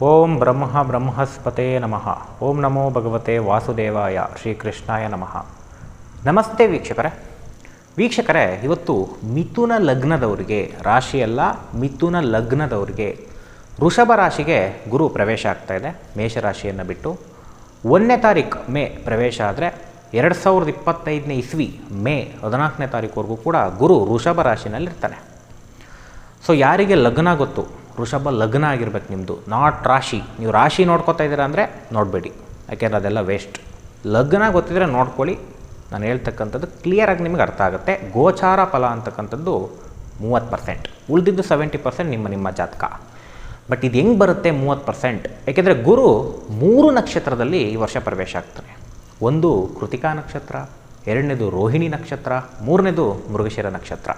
ಓಂ ಬ್ರಹ್ಮ ಬ್ರಹ್ಮಸ್ಪತೆ ನಮಃ. ಓಂ ನಮೋ ಭಗವತೆ ವಾಸುದೇವಾಯ ಶ್ರೀಕೃಷ್ಣಾಯ ನಮಃ. ನಮಸ್ತೆ ವೀಕ್ಷಕರೇ. ವೀಕ್ಷಕರೇ, ಇವತ್ತು ಮಿಥುನ ಲಗ್ನದವರಿಗೆ, ರಾಶಿಯಲ್ಲ, ಮಿಥುನ ಲಗ್ನದವರಿಗೆ ವೃಷಭ ರಾಶಿಗೆ ಗುರು ಪ್ರವೇಶ ಆಗ್ತಾ ಇದೆ. ಮೇಷರಾಶಿಯನ್ನು ಬಿಟ್ಟು ಒಂದನೇ ತಾರೀಕು ಮೇ ಪ್ರವೇಶ ಆದರೆ ಎರಡು ಸಾವಿರದ ಇಪ್ಪತ್ತೈದನೇ ಇಸ್ವಿ ಮೇ ಹದಿನಾಲ್ಕನೇ ತಾರೀಕುವರೆಗೂ ಕೂಡ ಗುರು ವೃಷಭ ರಾಶಿನಲ್ಲಿರ್ತಾನೆ. ಸೊ ಯಾರಿಗೆ ಲಗ್ನ ಗೊತ್ತು? ವೃಷಭ ಲಗ್ನ ಆಗಿರ್ಬೇಕು ನಿಮ್ಮದು ನಾಟ್ ರಾಶಿ. ನೀವು ರಾಶಿ ನೋಡ್ಕೋತಾ ಇದ್ದೀರಾ ಅಂದರೆ ನೋಡಬೇಡಿ. ಯಾಕೆಂದ್ರೆ ಅದೆಲ್ಲ ವೇಸ್ಟ್ ಲಗ್ನ ಗೊತ್ತಿದ್ರೆ ನೋಡ್ಕೊಳ್ಳಿ. ನಾನು ಹೇಳ್ತಕ್ಕಂಥದ್ದು ಕ್ಲಿಯರಾಗಿ ನಿಮಗೆ ಅರ್ಥ ಆಗುತ್ತೆ. ಗೋಚಾರ ಫಲ ಅಂತಕ್ಕಂಥದ್ದು ಮೂವತ್ತು ಪರ್ಸೆಂಟ್ ಉಳಿದಿದ್ದು ಸೆವೆಂಟಿ ಪರ್ಸೆಂಟ್ ನಿಮ್ಮ ನಿಮ್ಮ ಜಾತಕ. ಬಟ್ ಇದು ಹೆಂಗೆ ಬರುತ್ತೆ ಮೂವತ್ತು ಪರ್ಸೆಂಟ್ ಯಾಕೆಂದರೆ ಗುರು ಮೂರು ನಕ್ಷತ್ರದಲ್ಲಿ ಈ ವರ್ಷ ಪ್ರವೇಶ ಆಗ್ತಾನೆ. ಒಂದು ಕೃತಿಕಾ ನಕ್ಷತ್ರ, ಎರಡನೇದು ರೋಹಿಣಿ ನಕ್ಷತ್ರ, ಮೂರನೇದು ಮೃಗಶಿರ ನಕ್ಷತ್ರ.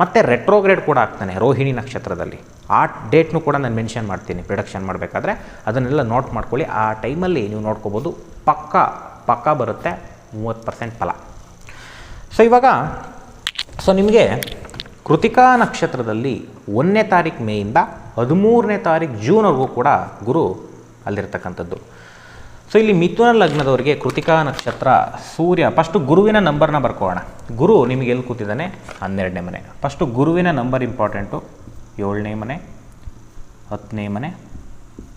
ಮತ್ತು ರೆಟ್ರೋಗ್ರೇಡ್ ಕೂಡ ಆಗ್ತಾನೆ ರೋಹಿಣಿ ನಕ್ಷತ್ರದಲ್ಲಿ. ಆ ಡೇಟ್ನು ಕೂಡ ನಾನು ಮೆನ್ಷನ್ ಮಾಡ್ತೀನಿ ಪ್ರೊಡಕ್ಷನ್ ಮಾಡಬೇಕಾದ್ರೆ. ಅದನ್ನೆಲ್ಲ ನೋಟ್ ಮಾಡ್ಕೊಳ್ಳಿ. ಆ ಟೈಮಲ್ಲಿ ನೀವು ನೋಡ್ಕೋಬೋದು ಪಕ್ಕ ಪಕ್ಕ ಬರುತ್ತೆ ಮೂವತ್ತು ಪರ್ಸೆಂಟ್ ಫಲ. ಸೊ ಇವಾಗ ಸೊ ನಿಮಗೆ ಕೃತಿಕಾ ನಕ್ಷತ್ರದಲ್ಲಿ ಒಂದನೇ ತಾರೀಕು ಮೇಯಿಂದ ಹದಿಮೂರನೇ ತಾರೀಕು ಜೂನ್ವರೆಗೂ ಕೂಡ ಗುರು ಅಲ್ಲಿರ್ತಕ್ಕಂಥದ್ದು. ಸೊ ಇಲ್ಲಿ ಮಿಥುನ ಲಗ್ನದವರಿಗೆ ಕೃತಿಕಾ ನಕ್ಷತ್ರ ಸೂರ್ಯ ಫಸ್ಟು ಗುರುವಿನ ನಂಬರ್ನ ಬರ್ಕೋಣ. ಗುರು ನಿಮಗೆ ಎಲ್ಲಿ ಕೂತಿದ್ದಾನೆ? ಹನ್ನೆರಡನೇ ಮನೆ. ಫಸ್ಟು ಗುರುವಿನ ನಂಬರ್ ಇಂಪಾರ್ಟೆಂಟು ಏಳನೇ ಮನೆ, ಹತ್ತನೇ ಮನೆ,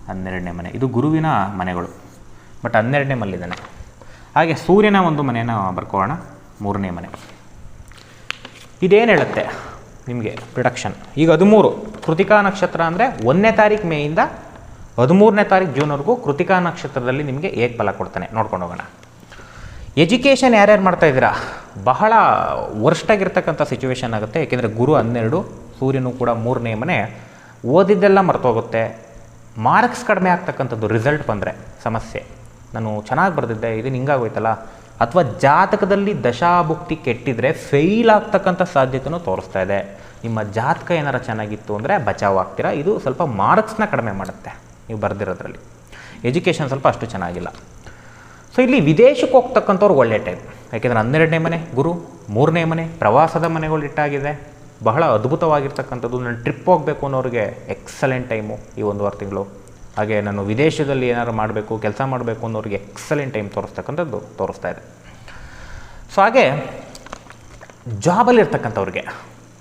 ಹನ್ನೆರಡನೇ ಮನೆ. ಇದು ಗುರುವಿನ ಮನೆಗಳು. ಬಟ್ ಹನ್ನೆರಡನೇ ಮಲ್ಲಿದ್ದಾನೆ. ಹಾಗೆ ಸೂರ್ಯನ ಒಂದು ಮನೆಯನ್ನು ಬರ್ಕೋಣ. ಮೂರನೇ ಮನೆ. ಇದೇನು ಹೇಳುತ್ತೆ? ನಿಮಗೆ ಪ್ರೊಡಕ್ಷನ್ ಈಗ ಹದಿಮೂರು. ಕೃತಿಕಾ ನಕ್ಷತ್ರ ಅಂದರೆ ಒಂದನೇ ತಾರೀಕು ಮೇಯಿಂದ ಹದಿಮೂರನೇ ತಾರೀಕು ಜೂನ್ವರೆಗೂ ಕೃತಿಕಾ ನಕ್ಷತ್ರದಲ್ಲಿ ನಿಮಗೆ ಏಕ್ ಬಲ ಕೊಡ್ತಾನೆ. ನೋಡ್ಕೊಂಡು ಹೋಗೋಣ. ಎಜುಕೇಷನ್ ಯಾರ್ಯಾರು ಮಾಡ್ತಾ ಇದ್ದೀರಾ? ಬಹಳ ವರ್ಸ್ಟಾಗಿರ್ತಕ್ಕಂಥ ಸಿಚುವೇಶನ್ ಆಗುತ್ತೆ. ಏಕೆಂದರೆ ಗುರು ಹನ್ನೆರಡು, ಸೂರ್ಯನೂ ಕೂಡ ಮೂರನೇ ಮನೆ. ಓದಿದ್ದೆಲ್ಲ ಮರ್ತೋಗುತ್ತೆ. ಮಾರ್ಕ್ಸ್ ಕಡಿಮೆ ಆಗ್ತಕ್ಕಂಥದ್ದು ರಿಸಲ್ಟ್ ಬಂದರೆ ಸಮಸ್ಯೆ. ನಾನು ಚೆನ್ನಾಗಿ ಬರೆದಿದ್ದೆ ಇದನ್ನು ಹಿಂಗಾಗೋಯ್ತಲ್ಲ ಅಥವಾ ಜಾತಕದಲ್ಲಿ ದಶಾಭುಕ್ತಿ ಕೆಟ್ಟಿದ್ರೆ ಫೇಲ್ ಆಗ್ತಕ್ಕಂಥ ಸಾಧ್ಯತೆಯೂ ತೋರಿಸ್ತಾ ಇದೆ. ನಿಮ್ಮ ಜಾತಕ ಏನಾರ ಚೆನ್ನಾಗಿತ್ತು ಅಂದರೆ ಬಚಾವ್ ಆಗ್ತೀರಾ? ಇದು ಸ್ವಲ್ಪ ಮಾರ್ಕ್ಸ್ನ ಕಡಿಮೆ ಮಾಡುತ್ತೆ. ನೀವು ಬರೆದಿರೋದ್ರಲ್ಲಿ. ಎಜುಕೇಷನ್ ಸ್ವಲ್ಪ ಅಷ್ಟು ಚೆನ್ನಾಗಿಲ್ಲ. ಸೊ ಇಲ್ಲಿ ವಿದೇಶಕ್ಕೆ ಹೋಗ್ತಕ್ಕಂಥವ್ರು ಒಳ್ಳೆ ಟೈಮ್ ಯಾಕೆಂದರೆ ಹನ್ನೆರಡನೇ ಮನೆ, ಗುರು, ಮೂರನೇ ಮನೆ, ಪ್ರವಾಸದ ಮನೆಗಳು ಇಟ್ಟಾಗಿದೆ. ಬಹಳ ಅದ್ಭುತವಾಗಿರ್ತಕ್ಕಂಥದ್ದು. ನಾನು ಟ್ರಿಪ್ ಹೋಗಬೇಕು ಅನ್ನೋರಿಗೆ ಎಕ್ಸಲೆಂಟ್ ಟೈಮು ಈ ಒಂದೂವರೆ ತಿಂಗಳು. ಹಾಗೆ ನಾನು ವಿದೇಶದಲ್ಲಿ ಏನಾದ್ರು ಮಾಡಬೇಕು, ಕೆಲಸ ಮಾಡಬೇಕು ಅನ್ನೋರಿಗೆ ಎಕ್ಸಲೆಂಟ್ ಟೈಮ್ ತೋರಿಸ್ತಕ್ಕಂಥದ್ದು ತೋರಿಸ್ತಾ ಇದೆ. ಸೊ ಹಾಗೆ ಜಾಬಲ್ಲಿ ಇರ್ತಕ್ಕಂಥವ್ರಿಗೆ.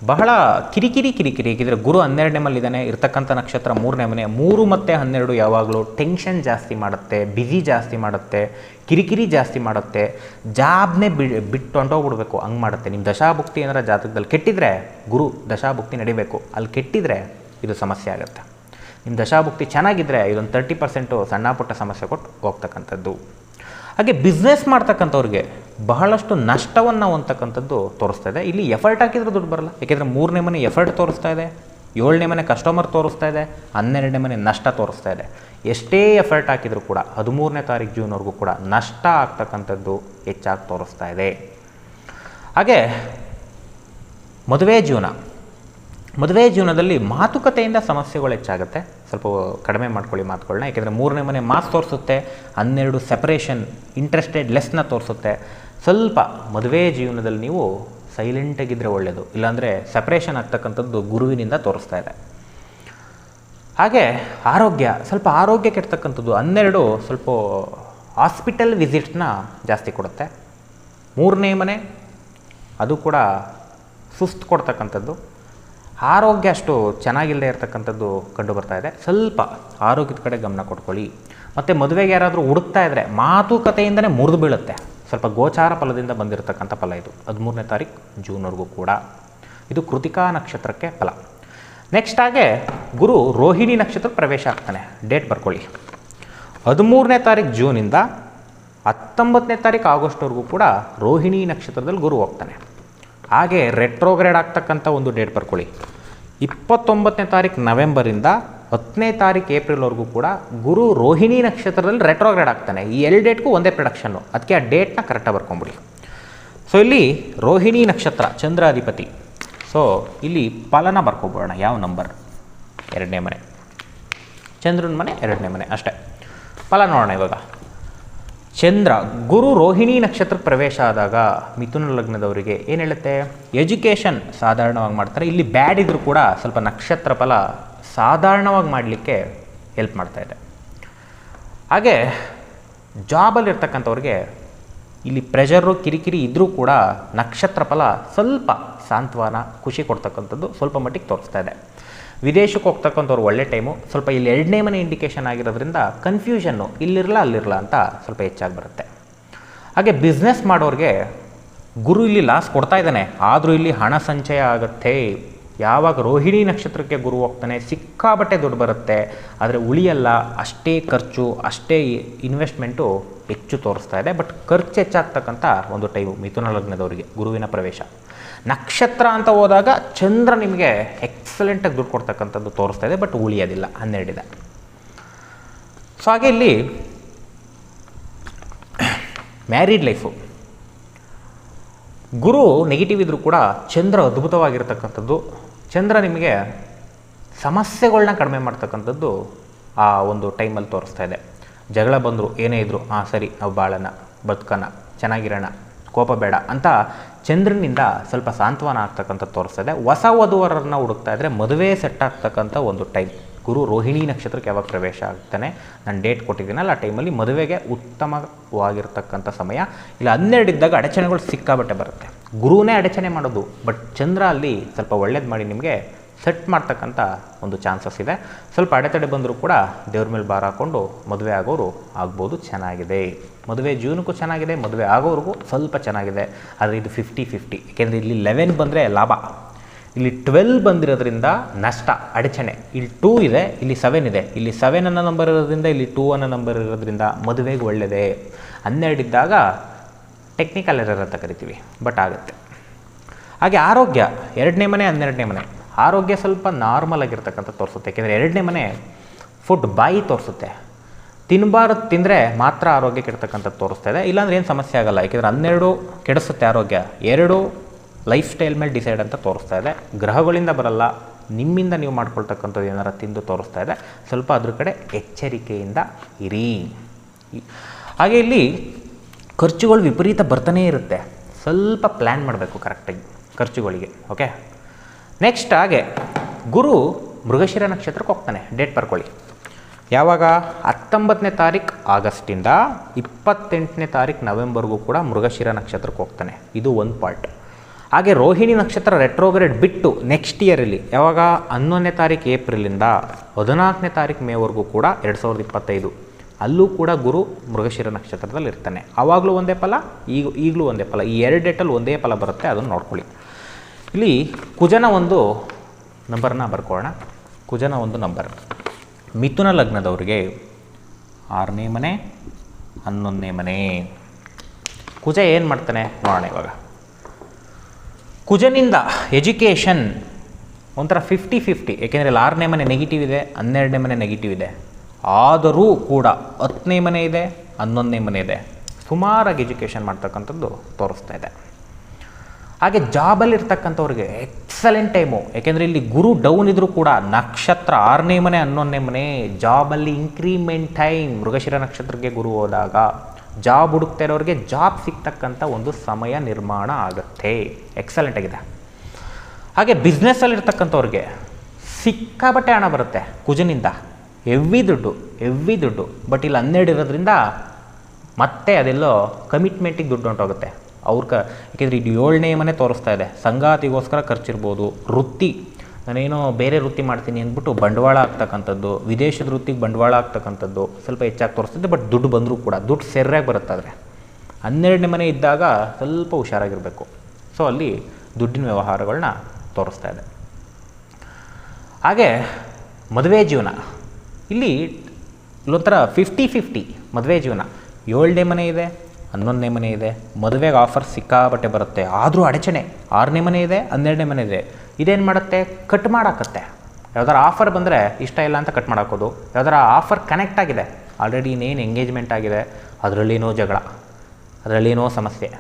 ಬಹಳ ಕಿರಿಕಿರಿ ಕಿರಿಕಿರಿ ಏಕೆಂದರೆ ಗುರು ಹನ್ನೆರಡನೇ ಮಲ್ಲಿದ್ದಾನೆ ಇರ್ತಕ್ಕಂಥ ನಕ್ಷತ್ರ ಮೂರನೇ ಮನೆ, ಮೂರು ಮತ್ತು ಹನ್ನೆರಡು ಯಾವಾಗಲೂ ಟೆನ್ಷನ್ ಜಾಸ್ತಿ ಮಾಡುತ್ತೆ ಬ್ಯುಸಿ ಜಾಸ್ತಿ ಮಾಡುತ್ತೆ, ಕಿರಿಕಿರಿ ಜಾಸ್ತಿ ಮಾಡುತ್ತೆ, ಜಾಬ್ನೇ ಬಿ ಬಿಟ್ಟು ಹೊಂಟೋಗ್ಬಿಡ್ಬೇಕು ಹಂಗೆ ಮಾಡುತ್ತೆ. ನಿಮ್ಮ ದಶಾಭುಕ್ತಿ ಏನಾರ ಜಾತಕದಲ್ಲಿ ಕೆಟ್ಟಿದ್ರೆ, ಗುರು ದಶಾಭುಕ್ತಿ ನಡಿಬೇಕು. ಅಲ್ಲಿ ಕೆಟ್ಟಿದ್ರೆ ಇದು ಸಮಸ್ಯೆ ಆಗುತ್ತೆ. ನಿಮ್ಮ ದಶಾಭುಕ್ತಿ ಚೆನ್ನಾಗಿದ್ದರೆ ಇದೊಂದು ತರ್ಟಿ ಪರ್ಸೆಂಟು ಸಣ್ಣ ಪುಟ್ಟ ಸಮಸ್ಯೆ ಕೊಟ್ಟು ಹೋಗ್ತಕ್ಕಂಥದ್ದು. ಹಾಗೆ ಬಿಸ್ನೆಸ್ ಮಾಡ್ತಕ್ಕಂಥವ್ರಿಗೆ ಬಹಳಷ್ಟು ನಷ್ಟವನ್ನು ಅಂತಕ್ಕಂಥದ್ದು ತೋರಿಸ್ತಾ ಇದೆ. ಇಲ್ಲಿ ಎಫರ್ಟ್ ಹಾಕಿದ್ರೆ ದುಡ್ಡು ಬರಲ್ಲ. ಯಾಕೆಂದರೆ ಮೂರನೇ ಮನೆ ಎಫರ್ಟ್ ತೋರಿಸ್ತಾ ಇದೆ, ಏಳನೇ ಮನೆ ಕಸ್ಟಮರ್ ತೋರಿಸ್ತಾ ಇದೆ, ಹನ್ನೆರಡನೇ ಮನೆ ನಷ್ಟ ತೋರಿಸ್ತಾ ಇದೆ. ಎಷ್ಟೇ ಎಫರ್ಟ್ ಹಾಕಿದರೂ ಕೂಡ, ಹದಿಮೂರನೇ ತಾರೀಕು ಜೂನ್ವರೆಗೂ ಕೂಡ ನಷ್ಟ ಆಗ್ತಕ್ಕಂಥದ್ದು ಹೆಚ್ಚಾಗಿ ತೋರಿಸ್ತಾ ಇದೆ. ಹಾಗೆ ಮದುವೆ ಜೀವನ. ಮದುವೆ ಜೀವನದಲ್ಲಿ ಮಾತುಕತೆಯಿಂದ ಸಮಸ್ಯೆಗಳು ಹೆಚ್ಚಾಗುತ್ತೆ. ಸ್ವಲ್ಪ ಕಡಿಮೆ ಮಾಡ್ಕೊಳ್ಳಿ ಮಾತುಗಳನ್ನ ಯಾಕೆಂದರೆ ಮೂರನೇ ಮನೆ ಮಾಸ್ ತೋರಿಸುತ್ತೆ, ಹನ್ನೆರಡು ಸೆಪರೇಷನ್ ಇಂಟ್ರೆಸ್ಟೆಡ್ ಲೆಸ್ನ ತೋರಿಸುತ್ತೆ. ಸ್ವಲ್ಪ ಮದುವೆ ಜೀವನದಲ್ಲಿ ನೀವು ಸೈಲೆಂಟಾಗಿದ್ದರೆ ಒಳ್ಳೆಯದು ಇಲ್ಲಾಂದರೆ ಸೆಪರೇಷನ್ ಆಗ್ತಕ್ಕಂಥದ್ದು ಗುರುವಿನಿಂದ ತೋರಿಸ್ತಾ ಇದೆ. ಹಾಗೆ ಆರೋಗ್ಯ, ಸ್ವಲ್ಪ ಆರೋಗ್ಯ ಕೆಡ್ತಕ್ಕಂಥದ್ದು ಹನ್ನೆರಡು ಸ್ವಲ್ಪ ಹಾಸ್ಪಿಟಲ್ ವಿಸಿಟ್ಸ್ನ ಜಾಸ್ತಿ ಕೊಡುತ್ತೆ. ಮೂರನೇ ಮನೆ, ಅದು ಕೂಡ ಸುಸ್ತು ಕೊಡ್ತಕ್ಕಂಥದ್ದು. ಆರೋಗ್ಯ ಅಷ್ಟು ಚೆನ್ನಾಗಿಲ್ಲದೆ ಇರತಕ್ಕಂಥದ್ದು ಕಂಡು ಬರ್ತಾ ಇದೆ. ಸ್ವಲ್ಪ ಆರೋಗ್ಯದ ಕಡೆ ಗಮನ ಕೊಟ್ಕೊಳ್ಳಿ. ಮತ್ತು ಮದುವೆಗೆ ಯಾರಾದರೂ ಹುಡುಕ್ತಾ ಇದ್ದರೆ ಮಾತುಕತೆಯಿಂದನೇ ಮುರಿದು ಬೀಳುತ್ತೆ. ಸ್ವಲ್ಪ ಗೋಚಾರ ಫಲದಿಂದ ಬಂದಿರತಕ್ಕಂಥ ಫಲ ಇದು. ಹದಿಮೂರನೇ ತಾರೀಕು ಜೂನ್ವರೆಗೂ ಕೂಡ. ಇದು ಕೃತಿಕಾ ನಕ್ಷತ್ರಕ್ಕೆ ಫಲ. ನೆಕ್ಸ್ಟ್ ಹಾಗೆ ಗುರು ರೋಹಿಣಿ ನಕ್ಷತ್ರ ಪ್ರವೇಶ ಆಗ್ತಾನೆ. ಡೇಟ್ ಬರ್ಕೊಳ್ಳಿ. ಹದಿಮೂರನೇ ತಾರೀಕು ಜೂನಿಂದ ಹತ್ತೊಂಬತ್ತನೇ ತಾರೀಕು ಆಗಸ್ಟ್ವರೆಗೂ ಕೂಡ ರೋಹಿಣಿ ನಕ್ಷತ್ರದಲ್ಲಿ ಗುರು ಹೋಗ್ತಾನೆ. ಹಾಗೆ ರೆಟ್ರೋಗ್ರೇಡ್ ಆಗ್ತಕ್ಕಂಥ ಒಂದು ಡೇಟ್ ಬರ್ಕೊಳ್ಳಿ. ಇಪ್ಪತ್ತೊಂಬತ್ತನೇ ತಾರೀಕು ನವೆಂಬರಿಂದ ಹತ್ತನೇ ತಾರೀಕು ಏಪ್ರಿಲ್ವರೆಗೂ ಕೂಡ ಗುರು ರೋಹಿಣಿ ನಕ್ಷತ್ರದಲ್ಲಿ ರೆಟ್ರೋಗ್ರೇಡ್ ಆಗ್ತಾನೆ. ಈ ಎರಡು ಡೇಟ್ಗೂ ಒಂದೇ ಪ್ರೊಡಕ್ಷನ್ನು ಅದಕ್ಕೆ ಆ ಡೇಟ್ನ ಕರೆಕ್ಟಾಗಿ ಬರ್ಕೊಂಬಿಡಿ. ಸೊ ಇಲ್ಲಿ ರೋಹಿಣಿ ನಕ್ಷತ್ರ, ಚಂದ್ರಾಧಿಪತಿ. ಸೊ ಇಲ್ಲಿ ಫಲನ ಬರ್ಕೊಬೋಣ. ಯಾವ ನಂಬರ್ ಎರಡನೇ ಮನೆ. ಚಂದ್ರನ ಮನೆ ಎರಡನೇ ಮನೆ. ಅಷ್ಟೇ. ಫಲ ನೋಡೋಣ ಇವಾಗ. ಚಂದ್ರ ಗುರು ರೋಹಿಣಿ ನಕ್ಷತ್ರ ಪ್ರವೇಶ ಆದಾಗ ಮಿಥುನ ಲಗ್ನದವರಿಗೆ ಏನು ಹೇಳುತ್ತೆ? ಎಜುಕೇಷನ್ ಸಾಧಾರಣವಾಗಿ ಮಾಡ್ತಾರೆ. ಇಲ್ಲಿ ಬ್ಯಾಡ್ ಇದ್ರೂ ಕೂಡ ಸ್ವಲ್ಪ ನಕ್ಷತ್ರ ಫಲ ಸಾಧಾರಣವಾಗಿ ಮಾಡಲಿಕ್ಕೆ ಹೆಲ್ಪ್ ಮಾಡ್ತಾ ಇದೆ. ಹಾಗೆ ಜಾಬಲ್ಲಿರ್ತಕ್ಕಂಥವ್ರಿಗೆ ಇಲ್ಲಿ ಪ್ರೆಷರು ಕಿರಿಕಿರಿ ಇದ್ದರೂ ಕೂಡ ನಕ್ಷತ್ರ ಫಲ ಸ್ವಲ್ಪ ಸಾಂತ್ವನ, ಖುಷಿ ಕೊಡ್ತಕ್ಕಂಥದ್ದು ಸ್ವಲ್ಪ ಮಟ್ಟಿಗೆ ತೋರಿಸ್ತಾ ಇದೆ. ವಿದೇಶಕ್ಕೆ ಹೋಗ್ತಕ್ಕಂಥವ್ರು ಒಳ್ಳೆ ಟೈಮು ಸ್ವಲ್ಪ ಇಲ್ಲಿ ಎರಡನೇ ಮನೆ ಇಂಡಿಕೇಶನ್ ಆಗಿರೋದ್ರಿಂದ ಕನ್ಫ್ಯೂಷನ್ನು ಇಲ್ಲಿರಲ್ಲ ಅಲ್ಲಿರಲ್ಲ ಅಂತ ಸ್ವಲ್ಪ ಹೆಚ್ಚಾಗಿ ಬರುತ್ತೆ. ಹಾಗೆ ಬಿಸ್ನೆಸ್ ಮಾಡೋರಿಗೆ ಗುರು ಇಲ್ಲಿ ಲಾಸ್ ಕೊಡ್ತಾ ಇದ್ದಾನೆ. ಆದರೂ ಇಲ್ಲಿ ಹಣ ಸಂಚಯ ಆಗುತ್ತೆ. ಯಾವಾಗ ರೋಹಿಣಿ ನಕ್ಷತ್ರಕ್ಕೆ ಗುರು ಹೋಗ್ತಾನೆ ಸಿಕ್ಕಾಬಟ್ಟೆ ದುಡ್ಡು ಬರುತ್ತೆ. ಆದರೆ ಉಳಿಯಲ್ಲ, ಅಷ್ಟೇ ಖರ್ಚು, ಅಷ್ಟೇ ಇನ್ವೆಸ್ಟ್ಮೆಂಟು ಹೆಚ್ಚು ತೋರಿಸ್ತಾ ಇದೆ. ಬಟ್ ಖರ್ಚು ಹೆಚ್ಚಾಗ್ತಕ್ಕಂಥ ಒಂದು ಟೈಮು ಮಿಥುನ ಲಗ್ನದವರಿಗೆ ಗುರುವಿನ ಪ್ರವೇಶ. ನಕ್ಷತ್ರ ಅಂತ ಹೋದಾಗ ಚಂದ್ರ ನಿಮಗೆ ಎಕ್ಸಲೆಂಟಾಗಿ ದುಡ್ಡು ಕೊಡ್ತಕ್ಕಂಥದ್ದು ತೋರಿಸ್ತಾ ಇದೆ, ಬಟ್ ಉಳಿಯೋದಿಲ್ಲ. ಹನ್ನೆರಡಿದೆ. ಸೊ ಹಾಗೆ ಇಲ್ಲಿ ಮ್ಯಾರಿಡ್ ಲೈಫು ಗುರು ನೆಗೆಟಿವ್ ಇದ್ದರೂ ಕೂಡ ಚಂದ್ರ ಅದ್ಭುತವಾಗಿರ್ತಕ್ಕಂಥದ್ದು. ಚಂದ್ರ ನಿಮಗೆ ಸಮಸ್ಯೆಗಳನ್ನ ಕಡಿಮೆ ಮಾಡ್ತಕ್ಕಂಥದ್ದು ಆ ಒಂದು ಟೈಮಲ್ಲಿ ತೋರಿಸ್ತಾ ಇದೆ. ಜಗಳ ಬಂದರು, ಏನೇ ಇದ್ದರೂ ಆ ಸರಿ ನಾವು ಬಾಳೋಣ ಬದುಕೋಣ ಚೆನ್ನಾಗಿರೋಣ, ಕೋಪ ಬೇಡ ಅಂತ ಚಂದ್ರನಿಂದ ಸ್ವಲ್ಪ ಸಾಂತ್ವನ ಆಗ್ತಕ್ಕಂಥ ತೋರಿಸ್ತದೆ ಹೊಸ ವಧುವರನ್ನು ಹುಡುಕ್ತಾ ಇದ್ದರೆ ಮದುವೆ ಸೆಟ್ ಆಗ್ತಕ್ಕಂಥ ಒಂದು ಟೈಮ್ ಗುರು ರೋಹಿಣಿ ನಕ್ಷತ್ರಕ್ಕೆ ಯಾವಾಗ ಪ್ರವೇಶ ಆಗ್ತಾನೆ? ನಾನು ಡೇಟ್ ಕೊಟ್ಟಿದ್ದೀನಲ್ಲ, ಆ ಟೈಮಲ್ಲಿ ಮದುವೆಗೆ ಉತ್ತಮವಾಗಿರ್ತಕ್ಕಂಥ ಸಮಯ. ಇಲ್ಲ ಹನ್ನೆರಡಿದ್ದಾಗ ಅಡಚಣೆಗಳು ಸಿಕ್ಕಾಬಟ್ಟೆ ಬರುತ್ತೆ. ಗುರುವೇ ಅಡಚಣೆ ಮಾಡೋದು ಬಟ್ ಚಂದ್ರ ಅಲ್ಲಿ ಸ್ವಲ್ಪ ಒಳ್ಳೇದು ಮಾಡಿ ನಿಮಗೆ ಸೆಟ್ ಮಾಡ್ತಕ್ಕಂಥ ಒಂದು ಚಾನ್ಸಸ್ ಇದೆ. ಸ್ವಲ್ಪ ಅಡೆತಡೆ ಬಂದರೂ ಕೂಡ ದೇವ್ರ ಮೇಲೆ ಭಾರ ಹಾಕ್ಕೊಂಡು ಮದುವೆ ಆಗೋರು ಆಗ್ಬೋದು, ಚೆನ್ನಾಗಿದೆ. ಮದುವೆ ಜೀವನಕ್ಕೂ ಚೆನ್ನಾಗಿದೆ, ಮದುವೆ ಆಗೋರಿಗೂ ಸ್ವಲ್ಪ ಚೆನ್ನಾಗಿದೆ. ಆದರೆ ಇದು ಫಿಫ್ಟಿ ಫಿಫ್ಟಿ ಏಕೆಂದರೆ ಇಲ್ಲಿ ಲೆವೆನ್ ಬಂದರೆ ಲಾಭ. ಇಲ್ಲಿ ಟ್ವೆಲ್ ಬಂದಿರೋದ್ರಿಂದ ನಷ್ಟ, ಅಡಚಣೆ. ಇಲ್ಲಿ ಟೂ ಇದೆ, ಇಲ್ಲಿ ಸೆವೆನ್ ಇದೆ. ಇಲ್ಲಿ ಸೆವೆನ್ ಅನ್ನೋ ನಂಬರ್ ಇರೋದ್ರಿಂದ, ಇಲ್ಲಿ ಟೂ ಅನ್ನೋ ನಂಬರ್ ಇರೋದ್ರಿಂದ ಮದುವೆಗೆ ಒಳ್ಳೆಯದೇ ಹನ್ನೆರಡಿದ್ದಾಗ ಟೆಕ್ನಿಕಲ್ ಎರರ್ ಅಂತ ಕರಿತೀವಿ ಬಟ್ ಆಗುತ್ತೆ. ಹಾಗೆ ಆರೋಗ್ಯ, ಎರಡನೇ ಮನೆ, ಹನ್ನೆರಡನೇ ಮನೆ. ಆರೋಗ್ಯ ಸ್ವಲ್ಪ ನಾರ್ಮಲ್ ಆಗಿರ್ತಕ್ಕಂಥ ತೋರಿಸುತ್ತೆ. ಯಾಕೆಂದರೆ ಎರಡನೇ ಮನೆ ಫುಡ್ ಬಾಯಿ ತೋರಿಸುತ್ತೆ. ತಿನ್ನಬಾರದು ತಿಂದರೆ ಮಾತ್ರ ಆರೋಗ್ಯ ಕೆಡ್ತಕ್ಕಂಥದ್ದು ತೋರಿಸ್ತಾ ಇದೆ. ಇಲ್ಲಾಂದ್ರೆ ಏನು ಸಮಸ್ಯೆ ಆಗಲ್ಲ. ಯಾಕೆಂದರೆ ಹನ್ನೆರಡು ಕೆಡಿಸುತ್ತೆ ಆರೋಗ್ಯ. ಎರಡು ಲೈಫ್ ಸ್ಟೈಲ್ ಮೇಲೆ ಡಿಸೈಡ್ ಅಂತ ತೋರಿಸ್ತಾ ಇದೆ. ಗ್ರಹಗಳಿಂದ ಬರಲ್ಲ. ನಿಮ್ಮಿಂದ ನೀವು ಮಾಡ್ಕೊಳ್ತಕ್ಕಂಥದ್ದು ಏನಾರ ತಿಂದು ತೋರಿಸ್ತಾ ಇದೆ. ಸ್ವಲ್ಪ ಅದ್ರ ಕಡೆ ಎಚ್ಚರಿಕೆಯಿಂದ ಇರಿ. ಹಾಗೆ ಇಲ್ಲಿ ಖರ್ಚುಗಳು ವಿಪರೀತ ಬರ್ತಾನೇ ಇರುತ್ತೆ. ಸ್ವಲ್ಪ ಪ್ಲ್ಯಾನ್ ಮಾಡಬೇಕು ಕರೆಕ್ಟಾಗಿ ಖರ್ಚುಗಳಿಗೆ ಓಕೆ ನೆಕ್ಸ್ಟ್ ಹಾಗೆ ಗುರು ಮೃಗಶಿರ ನಕ್ಷತ್ರಕ್ಕೆ ಹೋಗ್ತಾನೆ ಡೇಟ್ ಬರ್ಕೊಳ್ಳಿ. ಯಾವಾಗ? ಹತ್ತೊಂಬತ್ತನೇ ತಾರೀಕು ಆಗಸ್ಟಿಂದ ಇಪ್ಪತ್ತೆಂಟನೇ ತಾರೀಕು ನವೆಂಬರ್ಗೂ ಕೂಡ ಮೃಗಶಿರ ನಕ್ಷತ್ರಕ್ಕೆ ಹೋಗ್ತಾನೆ. ಇದು ಒಂದು ಪಾರ್ಟ್ ಹಾಗೆ ರೋಹಿಣಿ ನಕ್ಷತ್ರ ರೆಟ್ರೋಗ್ರೇಡ್ ಬಿಟ್ಟು ನೆಕ್ಸ್ಟ್ ಇಯರಲ್ಲಿ ಯಾವಾಗ? ಹನ್ನೊಂದನೇ ತಾರೀಕು ಏಪ್ರಿಲಿಂದ ಹದಿನಾಲ್ಕನೇ ತಾರೀಕು ಮೇವರೆಗೂ ಕೂಡ ಎರಡು ಸಾವಿರದ ಇಪ್ಪತ್ತೈದು. ಅಲ್ಲೂ ಕೂಡ ಗುರು ಮೃಗಶಿರ ನಕ್ಷತ್ರದಲ್ಲಿ ಇರ್ತಾನೆ ಆವಾಗಲೂ ಒಂದೇ ಫಲ, ಈಗ, ಈಗಲೂ ಒಂದೇ ಫಲ. ಈ ಎರಡು ಡೇಟಲ್ಲಿ ಒಂದೇ ಫಲ ಬರುತ್ತೆ, ಅದನ್ನು ನೋಡ್ಕೊಳ್ಳಿ. ಇಲ್ಲಿ ಕುಜನ ಒಂದು ನಂಬರನ್ನ ಬರ್ಕೊಳ್ಳೋಣ. ಕುಜನ ಒಂದು ನಂಬರ್ ಮಿಥುನ ಲಗ್ನದವ್ರಿಗೆ ಆರನೇ ಮನೆ, ಹನ್ನೊಂದನೇ ಮನೆ. ಕುಜ ಏನು ಮಾಡ್ತಾನೆ ನೋಡೋಣ ಇವಾಗ. ಕುಜನಿಂದ ಎಜುಕೇಷನ್ ಒಂಥರ ಫಿಫ್ಟಿ ಫಿಫ್ಟಿ ಏಕೆಂದರೆ ಇಲ್ಲಿ ಆರನೇ ಮನೆ ನೆಗೆಟಿವ್ ಇದೆ, ಹನ್ನೆರಡನೇ ಮನೆ ನೆಗೆಟಿವ್ ಇದೆ. ಆದರೂ ಕೂಡ ಹತ್ತನೇ ಮನೆ ಇದೆ, ಹನ್ನೊಂದನೇ ಮನೆ ಇದೆ. ಸುಮಾರಾಗಿ ಎಜುಕೇಷನ್ ಮಾಡ್ತಕ್ಕಂಥದ್ದು ತೋರಿಸ್ತಾ ಇದೆ. ಹಾಗೆ ಜಾಬಲ್ಲಿ ಇರ್ತಕ್ಕಂಥವ್ರಿಗೆ ಎಕ್ಸಲೆಂಟ್ ಟೈಮು ಯಾಕೆಂದರೆ ಇಲ್ಲಿ ಗುರು ಡೌನ್ ಇದ್ದರೂ ಕೂಡ ನಕ್ಷತ್ರ ಆರನೇ ಮನೆ, ಹನ್ನೊಂದನೇ ಮನೆ ಜಾಬಲ್ಲಿ ಇನ್ಕ್ರಿಮೆಂಟ್ ಟೈಮ್ ಮೃಗಶಿರ ನಕ್ಷತ್ರಕ್ಕೆ ಗುರು ಹೋದಾಗ ಜಾಬ್ ಹುಡುಕ್ತಾ ಇರೋರಿಗೆ ಜಾಬ್ ಸಿಗ್ತಕ್ಕಂಥ ಒಂದು ಸಮಯ ನಿರ್ಮಾಣ ಆಗುತ್ತೆ. ಎಕ್ಸಲೆಂಟ್ ಆಗಿದೆ. ಹಾಗೆ ಬಿಸ್ನೆಸ್ಸಲ್ಲಿ ಇರ್ತಕ್ಕಂಥವ್ರಿಗೆ ಸಿಕ್ಕಾಬಟ್ಟೆ ಹಣ ಬರುತ್ತೆ ಕುಜನಿಂದ. ಎವ್ವಿ ದುಡ್ಡು ಎವ್ವಿ ದುಡ್ಡು. ಬಟ್ ಇಲ್ಲಿ ಹನ್ನೆರಡು ಇರೋದ್ರಿಂದ ಮತ್ತೆ ಅದೆಲ್ಲೋ ಕಮಿಟ್ಮೆಂಟಿಗೆ ದುಡ್ಡು ಹೊಂಟೋಗುತ್ತೆ ಅವ್ರ ಕ ಯಾಕೆಂದರೆ ಇದು ಏಳನೇ ಮನೆ ತೋರಿಸ್ತಾ ಇದೆ. ಸಂಗಾತಿಗೋಸ್ಕರ ಖರ್ಚಿರ್ಬೋದು. ವೃತ್ತಿ. ನಾನೇನೋ ಬೇರೆ ವೃತ್ತಿ ಮಾಡ್ತೀನಿ ಅಂದ್ಬಿಟ್ಟು ಬಂಡವಾಳ ಆಗ್ತಕ್ಕಂಥದ್ದು, ವಿದೇಶದ ವೃತ್ತಿಗೆ ಬಂಡವಾಳ ಆಗ್ತಕ್ಕಂಥದ್ದು ಸ್ವಲ್ಪ ಹೆಚ್ಚಾಗಿ ತೋರಿಸ್ತಿದ್ದೆ ಬಟ್ ದುಡ್ಡು ಬಂದರೂ ಕೂಡ. ದುಡ್ಡು ಸೆರ್ರಾಗಿ ಬರುತ್ತಾದರೆ ಹನ್ನೆರಡನೇ ಮನೆ ಇದ್ದಾಗ ಸ್ವಲ್ಪ ಹುಷಾರಾಗಿರಬೇಕು. ಸೊ ಅಲ್ಲಿ ದುಡ್ಡಿನ ವ್ಯವಹಾರಗಳನ್ನ ತೋರಿಸ್ತಾ ಇದೆ. ಹಾಗೆ ಮದುವೆ ಜೀವನ. ಇಲ್ಲಿ ಇಲ್ಲೊಂಥರ ಫಿಫ್ಟಿ ಫಿಫ್ಟಿ ಮದುವೆ ಜೀವನ. ಏಳನೇ ಮನೆ ಇದೆ. ಹನ್ನೊಂದನೇ ಮನೆ ಇದೆ. ಮದುವೆಗೆ ಆಫರ್ ಸಿಕ್ಕಾಬಟ್ಟೆ ಬರುತ್ತೆ. ಆದರೂ ಅಡಚಣೆ. ಆರನೇ ಮನೆ ಇದೆ, ಹನ್ನೆರಡನೇ ಮನೆ ಇದೆ. ಇದೇನು ಮಾಡುತ್ತೆ? ಕಟ್ ಮಾಡಾಕತ್ತೆ. ಯಾವ್ದಾರ ಆಫರ್ ಬಂದರೆ ಇಷ್ಟ ಇಲ್ಲ ಅಂತ ಕಟ್ ಮಾಡಾಕೋದು. ಯಾವ್ದಾರ ಆಫರ್ ಕನೆಕ್ಟ್ ಆಗಿದೆ. ಆಲ್ರೆಡಿ ಇನ್ನೇನು ಎಂಗೇಜ್ಮೆಂಟ್ ಆಗಿದೆ. ಅದರಲ್ಲಿನೋ ಜಗಳ. ಅದರಲ್ಲಿನೋ ಸಮಸ್ಯೆ.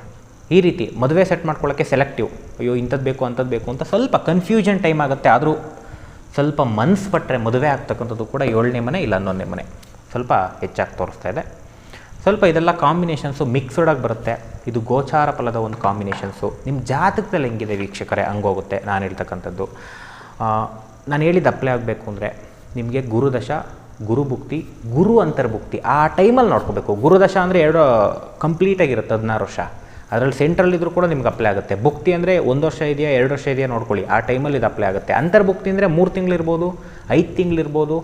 ಈ ರೀತಿ ಮದುವೆ ಸೆಟ್ ಮಾಡ್ಕೊಳ್ಳೋಕ್ಕೆ ಸೆಲೆಕ್ಟಿವ್ ಅಯ್ಯೋ ಇಂಥದ್ದು ಬೇಕು ಅಂಥದ್ದು ಬೇಕು ಅಂತ ಸ್ವಲ್ಪ ಕನ್ಫ್ಯೂಷನ್ ಟೈಮ್ ಆಗುತ್ತೆ. ಆದರೂ ಸ್ವಲ್ಪ ಮನ್ಸು ಪಟ್ಟರೆ ಮದುವೆ ಆಗ್ತಕ್ಕಂಥದ್ದು ಕೂಡ ಏಳನೇ ಮನೆ ಇಲ್ಲ ಹನ್ನೊಂದನೇ ಮನೆ. ಸ್ವಲ್ಪ ಹೆಚ್ಚಾಗಿ ತೋರಿಸ್ತಾ ಇದೆ. ಸ್ವಲ್ಪ ಇದೆಲ್ಲ ಕಾಂಬಿನೇಷನ್ಸು ಮಿಕ್ಸ್ಡ್ ಆಗಿ ಬರುತ್ತೆ. ಇದು ಗೋಚಾರ ಫಲದ ಒಂದು ಕಾಂಬಿನೇಷನ್ಸು ನಿಮ್ಮ ಜಾತಕದಲ್ಲಿ ಹೆಂಗಿದೆ ವೀಕ್ಷಕರೇ? ಹಂಗೋಗುತ್ತೆ ನಾನು ಹೇಳ್ತಕ್ಕಂಥದ್ದು. ನಾನು ಹೇಳಿದ ಅಪ್ಲೈ ಆಗಬೇಕು ಅಂದರೆ ನಿಮಗೆ ಗುರುದಶ, ಗುರುಭುಕ್ತಿ, ಗುರು ಅಂತರ್ಭುಕ್ತಿ ಆ ಟೈಮಲ್ಲಿ ನೋಡ್ಕೋಬೇಕು. ಗುರುದಶ ಅಂದರೆ ಎರಡು ಕಂಪ್ಲೀಟಾಗಿರುತ್ತೆ ಹದಿನಾರು ವರ್ಷ. ಅದರಲ್ಲಿ ಸೆಂಟ್ರಲ್ ಇದ್ರೂ ಕೂಡ ನಿಮ್ಗೆ ಅಪ್ಲೈ ಆಗುತ್ತೆ. ಭುಕ್ತಿ ಅಂದರೆ ಒಂದು ವರ್ಷ ಇದೆಯಾ, ಎರಡು ವರ್ಷ ಇದೆಯಾ ನೋಡ್ಕೊಳ್ಳಿ. ಆ ಟೈಮಲ್ಲಿ ಇದು ಅಪ್ಲೈ ಆಗುತ್ತೆ. ಅಂತರ್ಭುಕ್ತಿ ಅಂದರೆ ಮೂರು ತಿಂಗಳಿರ್ಬೋದು ಐದು ತಿಂಗಳಿರ್ಬೋದು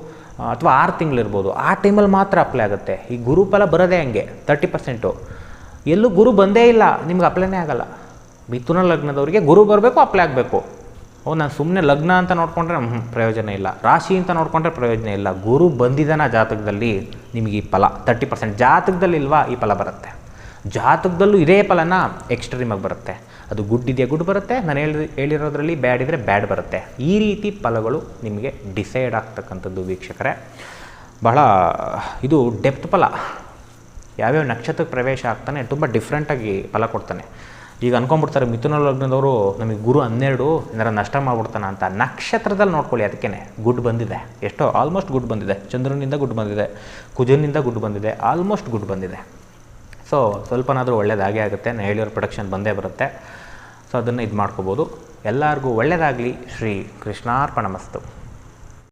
ಅಥವಾ ಆರು ತಿಂಗಳಿರ್ಬೋದು, ಆ ಟೈಮಲ್ಲಿ ಮಾತ್ರ ಅಪ್ಲೈ ಆಗುತ್ತೆ. ಈ ಗುರು ಫಲ ಬರೋದೇ ಹಂಗೆ ತರ್ಟಿ ಪರ್ಸೆಂಟು ಎಲ್ಲೂ ಗುರು ಬಂದೇ ಇಲ್ಲ, ನಿಮ್ಗೆ ಅಪ್ಲೈನೇ ಆಗಲ್ಲ. ಮಿಥುನ ಲಗ್ನದವರಿಗೆ ಗುರು ಬರಬೇಕು ಅಪ್ಲೈ ಆಗಬೇಕು. ಓ, ನಾನು ಸುಮ್ಮನೆ ಲಗ್ನ ಅಂತ ನೋಡಿಕೊಂಡ್ರೆ ಪ್ರಯೋಜನ ಇಲ್ಲ. ರಾಶಿ ಅಂತ ನೋಡಿಕೊಂಡ್ರೆ ಪ್ರಯೋಜನ ಇಲ್ಲ. ಗುರು ಬಂದಿದ್ದಾನ ಜಾತಕದಲ್ಲಿ ನಿಮಗೆ ಈ ಫಲ ತರ್ಟಿ ಪರ್ಸೆಂಟ್ ಜಾತಕದಲ್ಲಿ ಇಲ್ವಾ ಈ ಫಲ ಬರುತ್ತೆ. ಜಾತಕದಲ್ಲೂ ಇದೇ ಫಲನ ಎಕ್ಸ್ಟ್ರೀಮಾಗಿ ಬರುತ್ತೆ. ಅದು ಗುಡ್ ಇದೆಯಾ ಗುಡ್ ಬರುತ್ತೆ? ನಾನು ಹೇಳಿ, ಹೇಳಿರೋದ್ರಲ್ಲಿ ಬ್ಯಾಡ್ ಇದ್ದರೆ ಬ್ಯಾಡ್ ಬರುತ್ತೆ. ಈ ರೀತಿ ಫಲಗಳು ನಿಮಗೆ ಡಿಸೈಡ್ ಆಗ್ತಕ್ಕಂಥದ್ದು ವೀಕ್ಷಕರೇ. ಬಹಳ, ಇದು ಡೆಪ್ತ್ ಫಲ. ಯಾವ್ಯಾವ ನಕ್ಷತ್ರಕ್ಕೆ ಪ್ರವೇಶ ಆಗ್ತಾನೆ, ತುಂಬ ಡಿಫ್ರೆಂಟಾಗಿ ಫಲ ಕೊಡ್ತಾನೆ. ಈಗ ಅನ್ಕೊಂಡ್ಬಿಡ್ತಾರೆ, ಮಿಥುನ ಲಗ್ನದವರು ನಮಗೆ ಗುರು ಹನ್ನೆರಡು, ಏನಾರ ನಷ್ಟ ಮಾಡ್ಬಿಡ್ತಾನೆ ಅಂತ. ನಕ್ಷತ್ರದಲ್ಲಿ ನೋಡ್ಕೊಳ್ಳಿ ಅದಕ್ಕೇ ಗುಡ್ ಬಂದಿದೆ. ಎಷ್ಟೋ ಆಲ್ಮೋಸ್ಟ್ ಗುಡ್ ಬಂದಿದೆ. ಚಂದ್ರನಿಂದ ಗುಡ್ ಬಂದಿದೆ. ಕುಜನಿಂದ ಗುಡ್ ಬಂದಿದೆ. ಆಲ್ಮೋಸ್ಟ್ ಗುಡ್ ಬಂದಿದೆ. ಸೊ ಸ್ವಲ್ಪನಾದರೂ ಒಳ್ಳೇದಾಗೇ ಆಗುತ್ತೆ. ನಾನು ಹೇಳಿರೋ ಪ್ರೊಡಕ್ಷನ್ ಬಂದೇ ಬರುತ್ತೆ. ಸೊ ಅದನ್ನು ಇದು ಮಾಡ್ಕೋಬೋದು ಎಲ್ಲರಿಗೂ ಒಳ್ಳೆಯದಾಗಲಿ ಶ್ರೀ ಕೃಷ್ಣಾರ್ಪಣ ಮಸ್ತು.